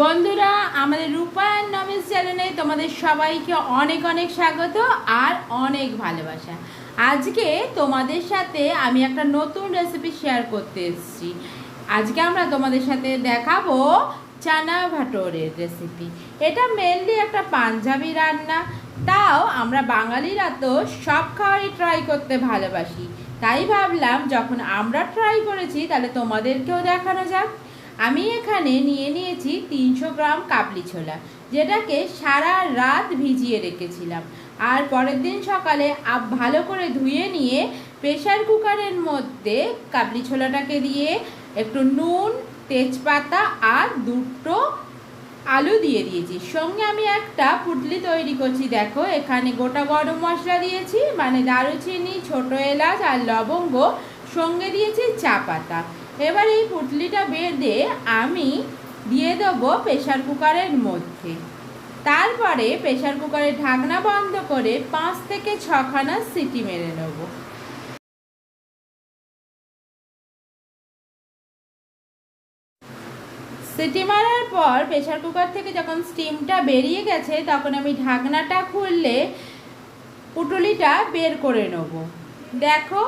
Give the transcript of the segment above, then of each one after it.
বন্ধুরা, আমাদের রূপায়ণ নমিস চ্যানেলে তোমাদের সবাইকে অনেক অনেক স্বাগত আর অনেক ভালোবাসা। আজকে তোমাদের সাথে আমি একটা নতুন রেসিপি শেয়ার করতে এসেছি। আজকে আমরা তোমাদের সাথে দেখাবো চানা ভাটোরের রেসিপি এটা মেনলি একটা পাঞ্জাবি রান্না, তাও আমরা বাঙালিরা তো সব খাবারই ট্রাই করতে ভালোবাসি। তাই ভাবলাম, যখন আমরা ট্রাই করেছি, তাহলে তোমাদেরকেও দেখানো যাক। আমি এখানে নিয়ে নিয়েছি তিনশো গ্রাম কাবলি ছোলা, যেটাকে সারা রাত ভিজিয়ে রেখেছিলাম। আর পরের দিন সকালে আপ ভালো করে ধুয়ে নিয়ে প্রেশার কুকারের মধ্যে কাবলি ছোলাটাকে দিয়ে একটু নুন, তেজপাতা আর দুটো আলু দিয়ে দিয়েছি। সঙ্গে আমি একটা পুটলি তৈরি করছি, দেখো, এখানে গোটা গরম মশলা দিয়েছি মানে দারুচিনি, ছোট এলাচ আর লবঙ্গ, সঙ্গে দিয়েছি চা পাতা। এবার এই পুটলিটা বেঁধে আমি দিয়ে দেবো প্রেশার কুকারের মধ্যে। তারপরে প্রেশার কুকারের ঢাকনা বন্ধ করে পাঁচ থেকে ছখানা সিটি মেরে নেব। সিটি মারার পর প্রেশার কুকার থেকে যখন স্টিমটা বেরিয়ে গেছে, তখন আমি ঢাকনাটা খুললে পুটুলিটা বের করে নেব। দেখো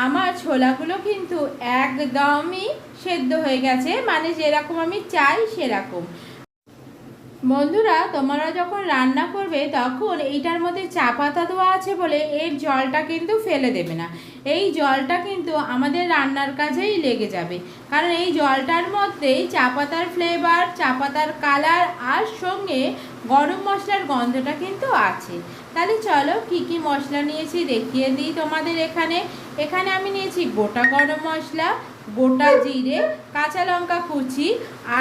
আমার ছোলাগুলো কিন্তু একদমই সেদ্ধ হয়ে গেছে মানে যেরকম আমি চাই সেরকম। বন্ধুরা, তোমরা যখন রান্না করবে তখন এইটার মধ্যে চা পাতা দেওয়া আছে বলে এর জলটা কিন্তু ফেলে দেবে না। এই জলটা কিন্তু আমাদের রান্নার কাজেই লেগে যাবে। কারণ এই জলটার মধ্যেই চা পাতার ফ্লেভার চা পাতার কালার আর সঙ্গে গরম মশলার গন্ধটা কিন্তু আছে। তাহলে চলো কি কি মশলা নিয়েছি দেখিয়ে দিই তোমাদের এখানে। এখানে আমি নিয়েছি গোটা গরম মশলা, গোটা জিরে, কাঁচা লঙ্কা কুচি,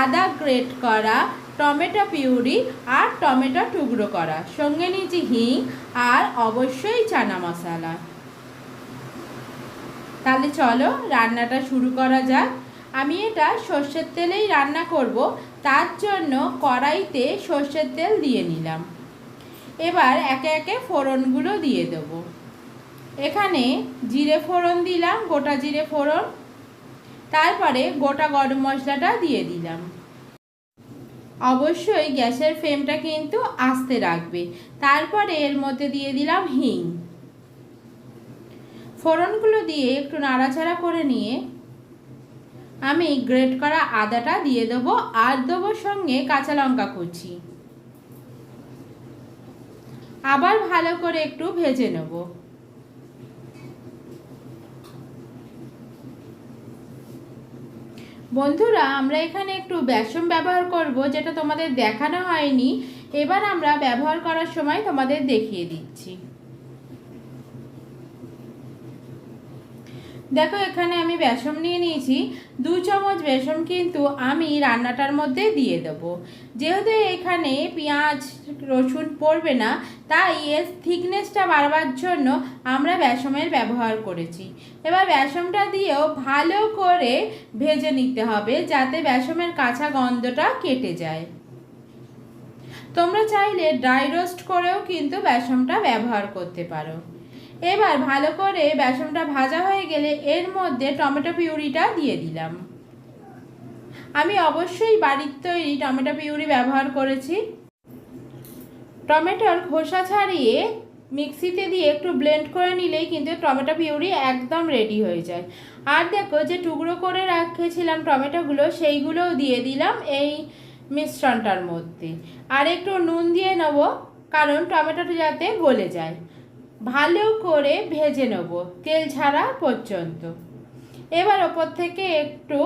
আদা গ্রেট করা, টমেটো পিউরি আর টমেটো টুকরো করা। সঙ্গে নিয়েছি হিং আর অবশ্যই চানা মশলা। তাহলে চলো রান্নাটা শুরু করা যাক। আমি এটা সর্ষের তেলেই রান্না করব, তার জন্য কড়াইতে সর্ষের তেল দিয়ে নিলাম। এবার একে একে ফোড়নগুলো দিয়ে দেব। এখানে জিরে ফোড়ন দিলাম, গোটা জিরে ফোড়ন। তারপরে গোটা গরম মশলাটা দিয়ে দিলাম। অবশ্যই গ্যাসের ফ্লেমটা কিন্তু আস্তে রাখবে। তারপরে এর মধ্যে দিয়ে দিলাম হিং। ফোড়নগুলো দিয়ে একটু নাড়াচাড়া করে নিয়ে আমি গ্রেট করা আদাটা দিয়ে দেবো আর দেবো সঙ্গে কাঁচা লঙ্কা কুচি। আবার ভালো করে একটু ভেজে নেব। বন্ধুরা, আমরা এখানে একটু বেসন ব্যবহার করব, যেটা তোমাদের দেখানো হয়নি। এবার আমরা ব্যবহার করার সময় তোমাদের দেখিয়ে দিচ্ছি। দেখো, এখানে আমি বেসন নিয়ে নিয়েছি। দু চামচ বেসন কিন্তু আমি রান্নাটার মধ্যে দিয়ে দেবো। যেহেতু এখানে পেঁয়াজ, রসুন পড়বে না, তাই এর থিকনেসটা বাড়বার জন্য আমরা বেসমের ব্যবহার করেছি। এবার বেসমটা দিয়েও ভালো করে ভেজে নিতে হবে, যাতে বেসমের কাঁচা গন্ধটা কেটে যায়। তোমরা চাইলে ড্রাই রোস্ট করেও কিন্তু বেসমটা ব্যবহার করতে পারো। এবার ভালো করে বেসনটা ভাজা হয়ে গেলে এর মধ্যে টমেটো পিউরিটা দিয়ে দিলাম। আমি অবশ্যই বাড়ির তৈরি টমেটো পিউরি ব্যবহার করেছি। টমেটোর খোসা ছাড়িয়ে মিক্সিতে দিয়ে একটু ব্লেন্ড করে নিলেই কিন্তু টমেটো পিউরি একদম রেডি হয়ে যায়। আর দেখো যে টুকরো করে রেখেছিলাম টমেটোগুলো, সেইগুলোও দিয়ে দিলাম এই মিশ্রণটার মধ্যে। আর একটু নুন দিয়ে নেব, কারণ টমেটোটা যাতে গলে যায়। ভালো করে ভেজে নেব, তেল ছাড়া পর্যন্ত। এবার ওপর থেকে একটু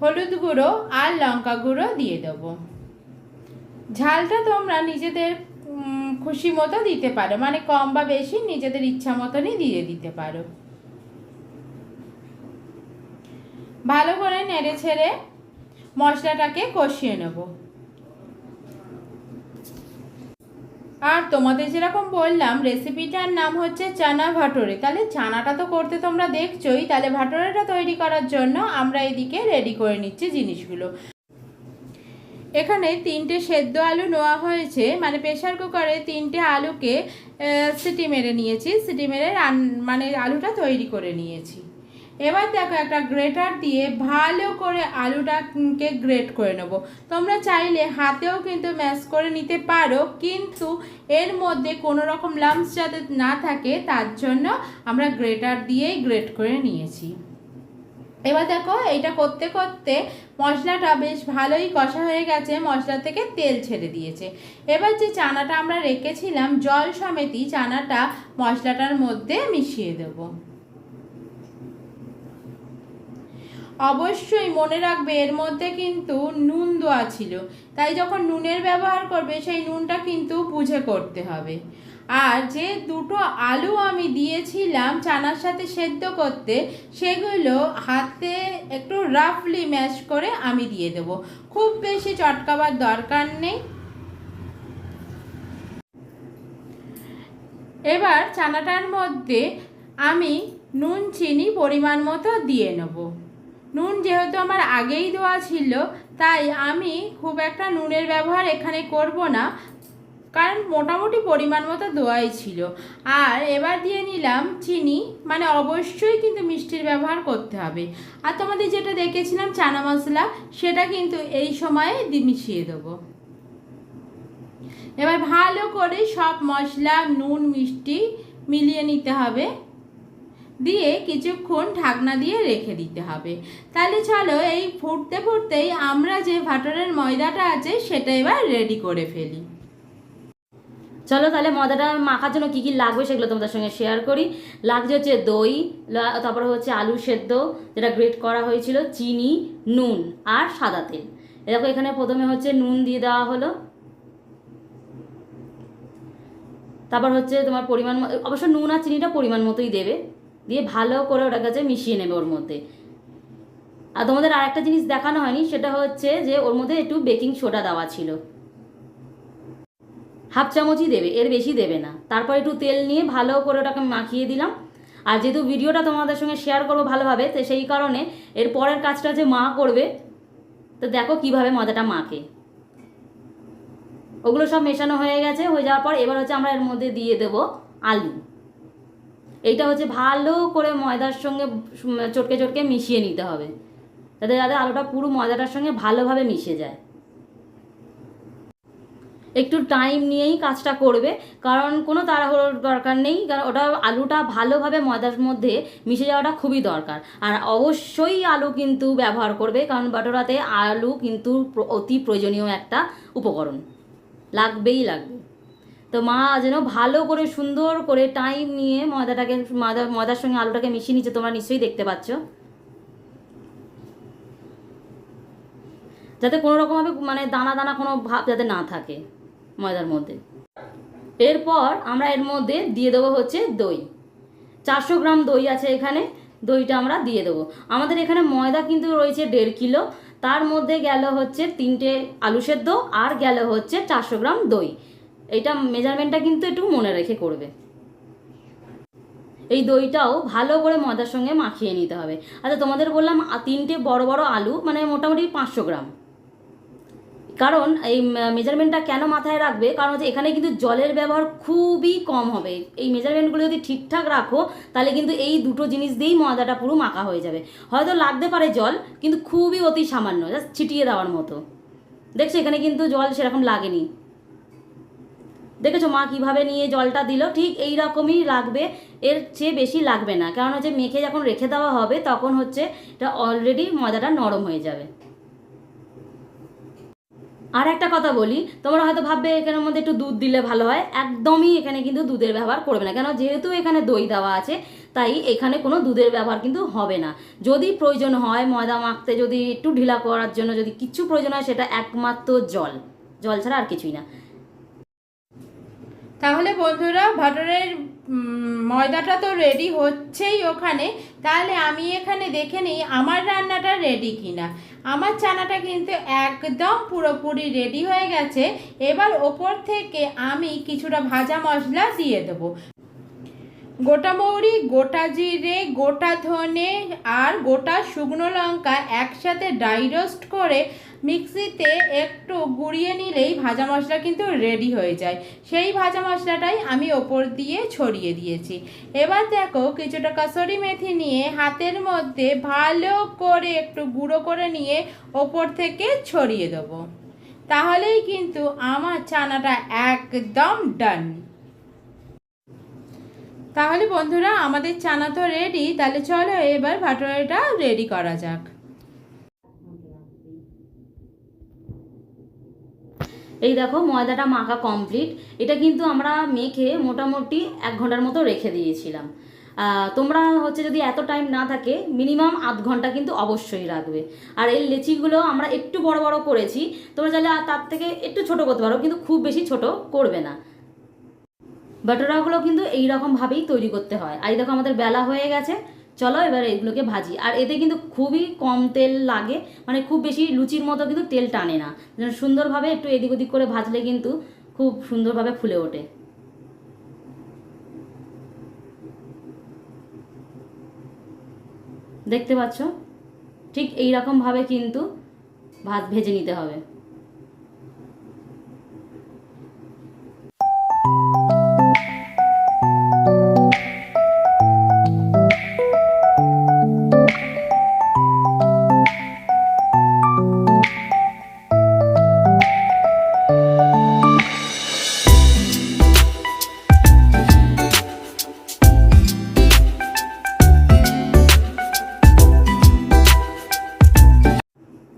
হলুদ গুঁড়ো আর লঙ্কা গুঁড়ো দিয়ে দেবো। ঝালটা তোমরা নিজেদের খুশি মতো দিতে পারো মানে কম বা বেশি নিজেদের ইচ্ছা মতনই দিয়ে দিতে পারো। ভালো করে নেড়ে ছেড়ে মশলাটাকে কষিয়ে নেব। আর তোমাদের যেরকম বললাম রেসিপিটার নাম হচ্ছে চানা ভাটোরে। তাহলে চানাটা তো করতে তোমরা দেখছোই, তাহলে ভাটোরেটা তৈরি করার জন্য আমরা এদিকে রেডি করে নিচ্ছি জিনিসগুলো। এখানে তিনটে সেদ্ধ আলু নেওয়া হয়েছে মানে প্রেশার কুকারে তিনটে আলুকে সিটি মেরে নিয়েছি। সিটি মেরে মানে আলুটা তৈরি করে নিয়েছি। এবার দেখো একটা গ্রেটার দিয়ে ভালো করে আলুটাকে গ্রেট করে নেব। তোমরা চাইলে হাতেও কিন্তু ম্যাশ করে নিতে পারো, কিন্তু এর মধ্যে কোনো রকম লাম্পস যাতে না থাকে, তার জন্য আমরা গ্রেটার দিয়েই গ্রেট করে নিয়েছি। এবার দেখো এইটা করতে করতে মশলাটা বেশ ভালোই কষা হয়ে গেছে, মশলা থেকে তেল ছেড়ে দিয়েছে। এবার যে চানাটা আমরা রেখেছিলাম, জল সমেতই চানাটা মশলাটার মধ্যে মিশিয়ে দেব। অবশ্যই মনে রাখবে, এর মধ্যে কিন্তু নুন দেওয়া ছিল। তাই যখন নুনের ব্যবহার করবে, সেই নুনটা কিন্তু বুঝে করতে হবে। আর যে দুটো আলু আমি দিয়েছিলাম চানার সাথে সেদ্ধ করতে, সেগুলো হাতে একটু রাফলি ম্যাশ করে আমি দিয়ে দেবো। খুব বেশি চটকাবার দরকার নেই। এবার চানাটার মধ্যে আমি নুন, চিনি পরিমাণ মতো দিয়ে নেব। নুন যেহেতু আমার আগেই দেওয়া ছিল, তাই আমি খুব একটা নুনের ব্যবহার এখানে করব না, কারণ মোটামুটি পরিমাণ মতো দোয়াই ছিল। আর এবার দিয়ে নিলাম চিনি মানে অবশ্যই কিন্তু মিষ্টির ব্যবহার করতে হবে। আর তোমাদের যেটা দেখেছিলাম চানা মশলা, সেটা কিন্তু এই সময়ে মিশিয়ে দেবো। এবার ভালো করে সব মশলা, নুন, মিষ্টি মিলিয়ে নিতে হবে। দিয়ে কিছুক্ষণ ঢাকনা দিয়ে রেখে দিতে হবে। তাহলে চলো এই ফুটতে ফুটতেই আমরা যে ভাটরের ময়দাটা আছে সেটা এবার রেডি করে ফেলি। চলো তাহলে ময়দাটা মাখার জন্য কী কী লাগবে সেগুলো তোমাদের সঙ্গে শেয়ার করি। লাগছে হচ্ছে দই তারপরে হচ্ছে আলু সেদ্ধ, যেটা গ্রেট করা হয়েছিল, চিনি, নুন আর সাদা তেল। এরকম এখানে প্রথমে হচ্ছে নুন দিয়ে দেওয়া হলো। তারপর হচ্ছে তোমার পরিমাণ অবশ্য নুন আর চিনিটা পরিমাণ মতোই দেবে। দিয়ে ভালো করে ওটা কাছে মিশিয়ে নেবে ওর মধ্যে। আর তোমাদের আর একটা জিনিস দেখানো হয়নি, সেটা হচ্ছে যে ওর মধ্যে একটু বেকিং সোডা দেওয়া ছিল। হাফ চামচই দেবে, এর বেশি দেবে না। তারপর একটু তেল নিয়ে ভালো করে ওটাকে মাখিয়ে দিলাম। আর যেহেতু ভিডিওটা তোমাদের সঙ্গে শেয়ার করব ভালোভাবে, তো সেই কারণে এর পরের কাজটা যে মা করবে, তো দেখো কীভাবে মজাটা মাখে। ওগুলো সব মেশানো হয়ে গেছে, হয়ে যাওয়ার পর এবার হচ্ছে আমরা এর মধ্যে দিয়ে দেব আলু। এইটা হচ্ছে ভালো করে ময়দার সঙ্গে চটকে চটকে মিশিয়ে নিতে হবে। যাতে যাতে আলুটা পুরো ময়দাটার সঙ্গে ভালোভাবে মিশে যায়। একটু টাইম নিয়েই কাজটা করবে, কারণ কোনো তাড়াহুড়োর দরকার নেই, কারণ ওটা আলুটা ভালোভাবে ময়দার মধ্যে মিশে যাওয়াটা খুবই দরকার। আর অবশ্যই আলু কিন্তু ব্যবহার করবে, কারণ বাটোরাতে আলু কিন্তু অতি প্রয়োজনীয় একটা উপকরণ। লাগবেই লাগবে। তো মা যেন ভালো করে, সুন্দর করে টাইম নিয়ে ময়দাটাকে, ময়দা, ময়দার সঙ্গে আলুটাকে মিশিয়ে নিচ্ছে তোমরা নিশ্চয়ই দেখতে পাচ্ছ। যাতে কোনো রকমভাবে মানে দানা দানা কোনো ভাব যাতে না থাকে ময়দার মধ্যে। এরপর আমরা এর মধ্যে দিয়ে দেবো হচ্ছে দই। চারশো গ্রাম দই আছে এখানে, দইটা আমরা দিয়ে দেবো। আমাদের এখানে ময়দা কিন্তু রয়েছে দেড় কিলো, তার মধ্যে গেল হচ্ছে তিনটে আলু সেদ্ধ, আর গেল হচ্ছে চারশো গ্রাম দই। এইটা মেজারমেন্টটা কিন্তু একটু মনে রেখে করবে। এই দইটাও ভালো করে ময়দার সঙ্গে মাখিয়ে নিতে হবে। আচ্ছা তোমাদের বললাম তিনটে বড় বড় আলু মানে মোটামুটি পাঁচশো গ্রাম। কারণ এই মেজারমেন্টটা কেন মাথায় রাখবে? কারণ হচ্ছে এখানে কিন্তু জলের ব্যবহার খুবই কম হবে। এই মেজারমেন্টগুলো যদি ঠিকঠাক রাখো, তাহলে কিন্তু এই দুটো জিনিস দিয়েই ময়দাটা পুরো মাখা হয়ে যাবে। হয়তো লাগতে পারে জল, কিন্তু খুবই অতি সামান্য জাস্ট ছিটিয়ে দেওয়ার মতো। দেখছ, এখানে কিন্তু জল সেরকম লাগেনি। দেখেছ মা কীভাবে নিয়ে জলটা দিল? ঠিক এই রকমই লাগবে। এর চেয়ে বেশি লাগবে না। কারণ হচ্ছে মেখে যখন রেখে দেওয়া হবে, তখন হচ্ছে এটা অলরেডি ময়দাটা নরম হয়ে যাবে। আর একটা কথা বলি, তোমরা হয়তো ভাববে এখানের মধ্যে একটু দুধ দিলে ভালো হয়। একদমই এখানে কিন্তু দুধের ব্যবহার করবে না। কেন? যেহেতু এখানে দই দেওয়া আছে, তাই এখানে কোনো দুধের ব্যবহার কিন্তু হবে না। যদি প্রয়োজন হয় ময়দা মাখতে, যদি একটু ঢিলা করার জন্য যদি কিছু প্রয়োজন হয়, সেটা একমাত্র জল। জল ছাড়া আর কিছুই না। তাহলে বন্ধুরা ভাটরের ময়দাটা তো রেডি হচ্ছেই ওখানে। তাহলে আমি এখানে দেখে নিই আমার রান্নাটা রেডি কিনা। আমার চানাটা কিন্তু একদম পুরোপুরি রেডি হয়ে গেছে। এবার ওপর থেকে আমি কিছুটা ভাজা মশলা দিয়ে দেবো। গোটা মৌরি, গোটা জিরে, গোটা ধনে আর গোটা শুকনো লঙ্কা একসাথে ড্রাই রোস্ট করে মিক্সিতে একটু গুঁড়িয়ে নিলেই ভাজা মশলা কিন্তু রেডি হয়ে যায়। সেই ভাজা মশলাটাই আমি ওপর দিয়ে ছড়িয়ে দিয়েছি। এবার দেখো কিছুটা কাসরি মেথি নিয়ে হাতের মধ্যে ভালো করে একটু গুঁড়ো করে নিয়ে ওপর থেকে ছড়িয়ে দেবো। তাহলেই কিন্তু আমার চানাটা একদম ডান তাহলে বন্ধুরা, আমাদের চানা তো রেডি তাহলে চলো এবার ভাটোরাটা রেডি করা যাক। এই দেখো, ময়দাটা মাখা কমপ্লিট এটা কিন্তু আমরা মেখে মোটামুটি এক ঘণ্টার মতো রেখে দিয়েছিলাম। তোমরা হচ্ছে যদি এত টাইম না থাকে মিনিমাম আধ ঘণ্টা কিন্তু অবশ্যই রাখবে। আর এই লেচিগুলো আমরা একটু বড় বড় করেছি, তোমরা চাইলে তার থেকে একটু ছোট করতে পারো, কিন্তু খুব বেশি ছোট করবে না। বাটোরাগুলো কিন্তু এই রকমভাবেই তৈরি করতে হয়। আর দেখো আমাদের বেলা হয়ে গেছে, চলো এবার এগুলোকে ভাজি। আর এতে কিন্তু খুবই কম তেল লাগে মানে খুব বেশি লুচির মতো কিন্তু তেল টানে না। সুন্দরভাবে একটু এদিক ওদিক করে ভাজলে কিন্তু খুব সুন্দরভাবে ফুলে ওঠে। দেখতে পাচ্ছ? ঠিক এই রকমভাবে কিন্তু ভাত ভেজে নিতে হবে।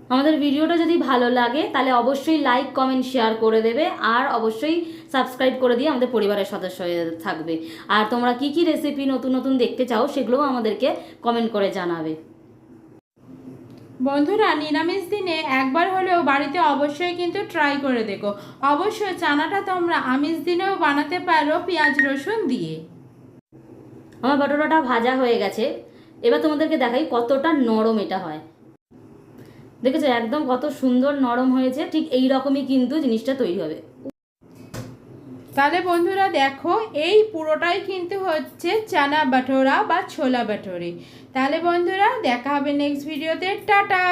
আমাদের ভিডিওটা যদি ভালো লাগে তাহলে অবশ্যই লাইক কমেন্ট শেয়ার করে দেবে আর অবশ্যই সাবস্ক্রাইব করে দিয়ে আমাদের পরিবারের সদস্য হয়ে থাকবে। আর তোমরা কি কি রেসিপি নতুন নতুন দেখতে চাও সেগুলোও আমাদেরকে কমেন্ট করে জানাবে। বন্ধুরা নিরামিষ দিনে একবার হলেও বাড়িতে অবশ্যই কিন্তু ট্রাই করে দেখো। অবশ্যই চানাটা তোমরা আমিষ দিনেও বানাতে পারো পেঁয়াজ রসুন দিয়ে। আমার বাটোরাটা ভাজা হয়ে গেছে। এবার তোমাদেরকে দেখাই কতটা নরম এটা হয়। দেখেছ, একদম কত সুন্দর নরম হয়েছে, ঠিক এই রকমই কিন্তু জিনিসটা তৈরি হবে। তাহলে বন্ধুরা দেখো, এই পুরোটাই কিন্তু হচ্ছে চানা বাটোরা বা ছোলা বাটোরে। তাহলে বন্ধুরা দেখা হবে নেক্সট ভিডিওতে টাটা!